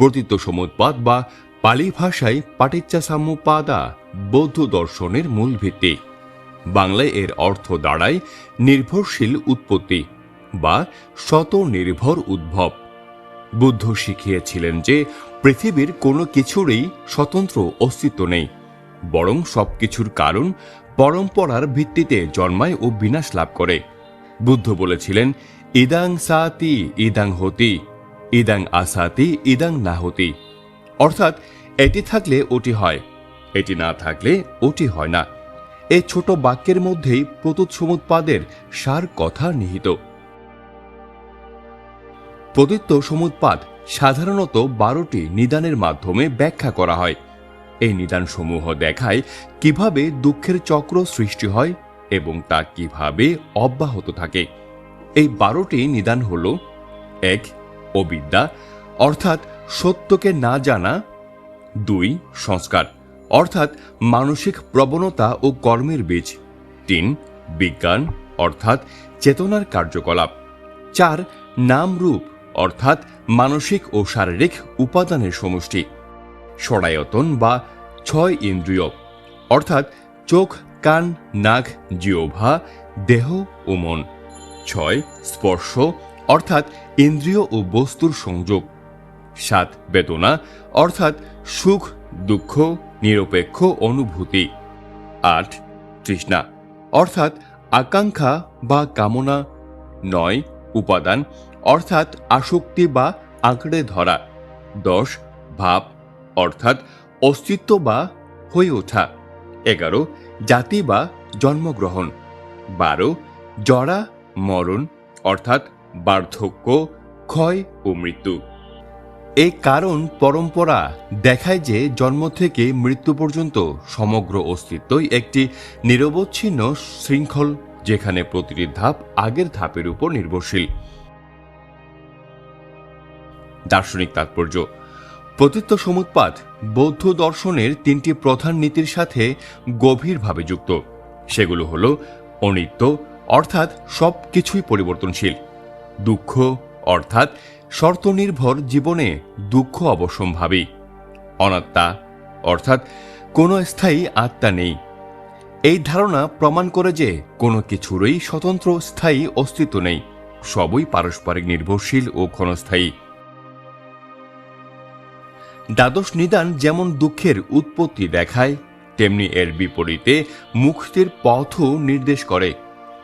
প্রতীত সমুৎপাদ বা পালি ভাষায় পাটিচ্চা সাম্যপাদা বৌদ্ধ দর্শনের মূল ভিত্তি। বাংলায় এর অর্থ দাঁড়ায় নির্ভরশীল উৎপত্তি বা স্বতঃনির্ভর উদ্ভব। বুদ্ধ শিখিয়েছিলেন যে পৃথিবীর কোনো কিছুরই স্বতন্ত্র অস্তিত্ব নেই, বরং সব কিছুর কারণ পরম্পরার ভিত্তিতে জন্মায় ও বিনাশ লাভ করে। বুদ্ধ বলেছিলেন, ইদাং সাতি, ইদাং হতি। ইদাং আসাতি, ইদাং নাহতি। অর্থাৎ, এটি থাকলে ওটি হয়, এটি না থাকলে ওটি হয় না। এই ছোট বাক্যের মধ্যেই প্রতুত সমুৎপাদের সার কথা নিহিত। প্রদত্ত সমুৎপাদ সাধারণত বারোটি নিদানের মাধ্যমে ব্যাখ্যা করা হয়। এই নিদানসমূহ দেখায় কীভাবে দুঃখের চক্র সৃষ্টি হয় এবং তা কীভাবে অব্যাহত থাকে। এই বারোটি নিদান হল, এক অবিদ্যা, অর্থাৎ সত্যকে না জানা। দুই, সংস্কার, অর্থাৎ মানসিক প্রবণতা ও কর্মের বীজ। তিন, বিজ্ঞান, অর্থাৎ চেতনার কার্যকলাপ। চার নাম রূপ অর্থাৎ মানসিক ও শারীরিক উপাদানের সমষ্টি। সরায়তন বা ছয় ইন্দ্রিয়, অর্থাৎ চোখ, কান, নাক জিওভা দেহ ও মন। ছয়, স্পর্শ অর্থাৎ ইন্দ্রিয় ও বস্তুর সংযোগ। সাত, বেদনা, অর্থাৎ সুখ, দুঃখ, নিরপেক্ষ অনুভূতি। আট, তৃষ্ণা, অর্থাৎ আকাঙ্ক্ষা বা কামনা। নয়, উপাদান, অর্থাৎ আসক্তি বা আঁকড়ে ধরা। দশ, ভাব, অর্থাৎ অস্তিত্ব বা হয়ে ওঠা। এগারো, জাতি বা জন্মগ্রহণ। বারো, জরা, মরণ, অর্থাৎ বার্ধক্য, ক্ষয় ও মৃত্যু। এই কারণ পরম্পরা দেখায় যে জন্ম থেকে মৃত্যু পর্যন্ত সমগ্র অস্তিত্বই একটি নিরবচ্ছিন্ন শৃঙ্খল যেখানে প্রতিটি ধাপ আগের ধাপের উপর নির্ভরশীল। দার্শনিক তাৎপর্য, প্রতীত্ব সমুৎপাত বৌদ্ধ দর্শনের তিনটি প্রধান নীতির সাথে গভীরভাবে যুক্ত। সেগুলো হল অনিত্য, অর্থাৎ সব কিছুই পরিবর্তনশীল। দুঃখ, অর্থাৎ শর্তনির্ভর জীবনে দুঃখ অবশ্যম্ভাবী, অনাত্মা, অর্থাৎ কোনো স্থায়ী আত্মা নেই। এই ধারণা প্রমাণ করে যে কোনো কিছুরই স্বতন্ত্র স্থায়ী অস্তিত্ব নেই, সবই পারস্পরিক নির্ভরশীল ও ক্ষণস্থায়ী। দ্বাদশ নিদান যেমন দুঃখের উৎপত্তি দেখায়, তেমনি এর বিপরীতে মুক্তির পথও নির্দেশ করে।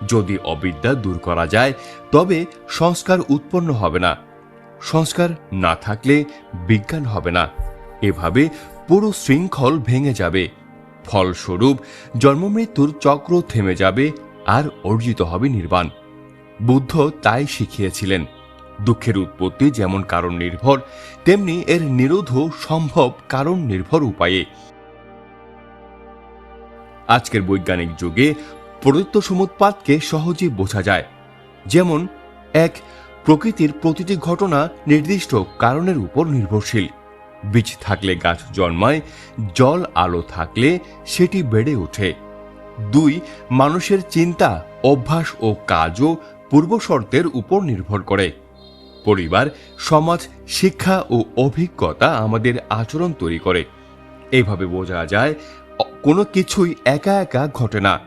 যদি অবিদ্যা দূর করা যায়, তবে সংস্কার উৎপন্ন হবে না। সংস্কার না থাকলে বিজ্ঞান হবে না। এভাবে পুরো শৃঙ্খল ভেঙে যাবে। ফলস্বরূপ, জন্মমৃত্যুর চক্র থেমে যাবে আর অর্জিত হবে নির্বাণ। বুদ্ধ তাই শিখিয়েছিলেন, দুঃখের উৎপত্তি যেমন কারণ নির্ভর, তেমনি এর নিরোধও সম্ভব কারণ নির্ভর উপায়ে। আজকের বৈজ্ঞানিক যুগে প্রদত্ত সমুৎপাতকে সহজেই বোঝা যায়। যেমন, এক, প্রকৃতির প্রতিটি ঘটনা নির্দিষ্ট কারণের উপর নির্ভরশীল। বীজ থাকলে গাছ জন্মায়, জল আলো থাকলে সেটি বেড়ে ওঠে। দুই, মানুষের চিন্তা, অভ্যাস ও কাজও পূর্বশর্তের উপর নির্ভর করে। পরিবার, সমাজ, শিক্ষা ও অভিজ্ঞতা আমাদের আচরণ তৈরি করে। এইভাবে বোঝা যায়, কোনো কিছুই একা একা ঘটে না।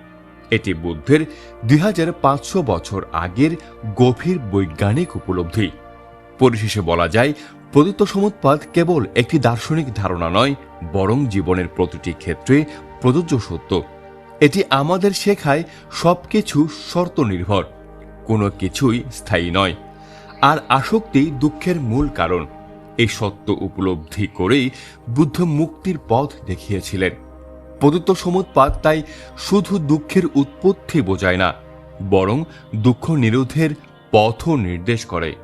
এটি বুদ্ধের দুই হাজার পাঁচশো বছর আগের গভীর বৈজ্ঞানিক উপলব্ধি। পরিশেষে বলা যায়, প্রদত্ত সমুৎপাদ কেবল একটি দার্শনিক ধারণা নয়, বরং জীবনের প্রতিটি ক্ষেত্রে প্রযোজ্য সত্য। এটি আমাদের শেখায় সবকিছু শর্ত নির্ভর কোনো কিছুই স্থায়ী নয়। আর আসক্তি দুঃখের মূল কারণ। এই সত্য উপলব্ধি করেই বুদ্ধ মুক্তির পথ দেখিয়েছিলেন। প্রদত্ত সমুৎপাত তাই শুধু দুঃখের উৎপত্তি বোঝায় না বরং দুঃখ নিরোধের পথও নির্দেশ করে।